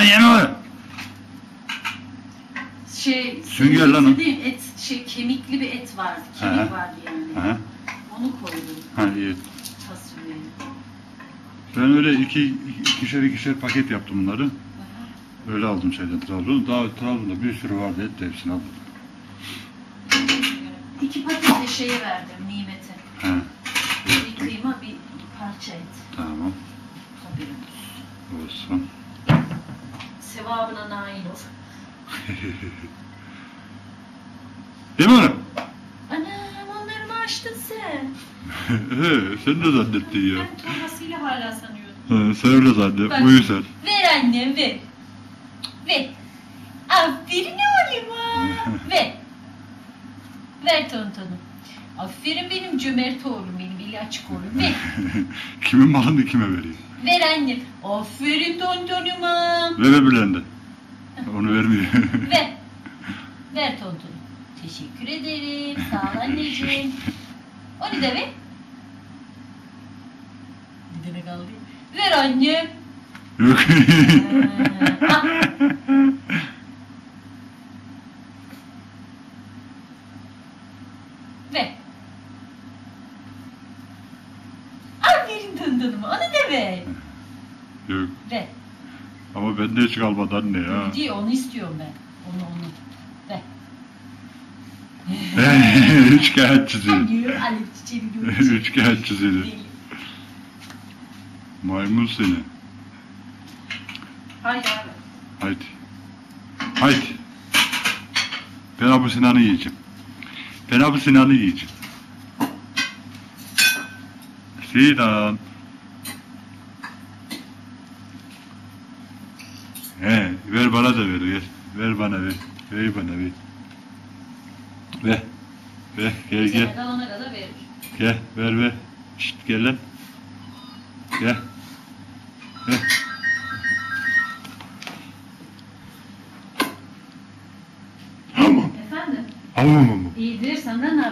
Lan yeme onu. Şey, Sünger lan o. et, şey kemikli bir et vardı. Kemik Aha. vardı yani. Aha. Onu koydum Ha iyi. fasulyeye. Ben öyle iki, ikişer ikişer paket yaptım bunları. Öyle aldım şeyden Trabzon. Daha Trabzon'da bir sürü vardı et de hepsini aldım. İki paket de şeye verdim nimete. He. Bir kıyma bir parça et. Tamam. Haberin olsun. Sevabına nail ol. Değil mi oğlum? Anam onları mı açtın sen? He, sen de zannettin ya. Ben torbasıyla hala sanıyordum. He, sen öyle zannet. Bak. Uyu sen. Ver annem ver. Ver. Aferin oğluma. ver. Ver tontonu. Aferin benim cömert oğlum benim eli açık oğlum. Ver. Kimin malını kime vereyim? ver annem. Aferin tontonuma. Ver öbürlerinde. Onu vermiyor. Ver. Ver tontonu. Teşekkür ederim. Sağ ol anneciğim. Onu da ver. Bir tane kaldı. Ver annem. Yok ah. Ver. Aferin dındınıma. Onu ver. Yok. Ver. Ama bende hiç kalmadı anne ya. Diyor onu istiyorum ben. Onu onu. Diyor alev çiçeği diyor. Üçkağıt çiziyor. Deli. Maymun seni. Haydi abi. Haydi. Haydi. Ben bu Sinan'ı yiyeceğim. Ben bu Sinan'ı yiyeceğim. Sinan. He, ver bana da ver, ver. Ver bana ver. Ver bana ver. Ver. Ver, gel gel. Kadar verir. Gel, ver ver. Şşt, gel lan. Gel. Tamam. Efendim? Tamam mı? İyidir senden ne haber?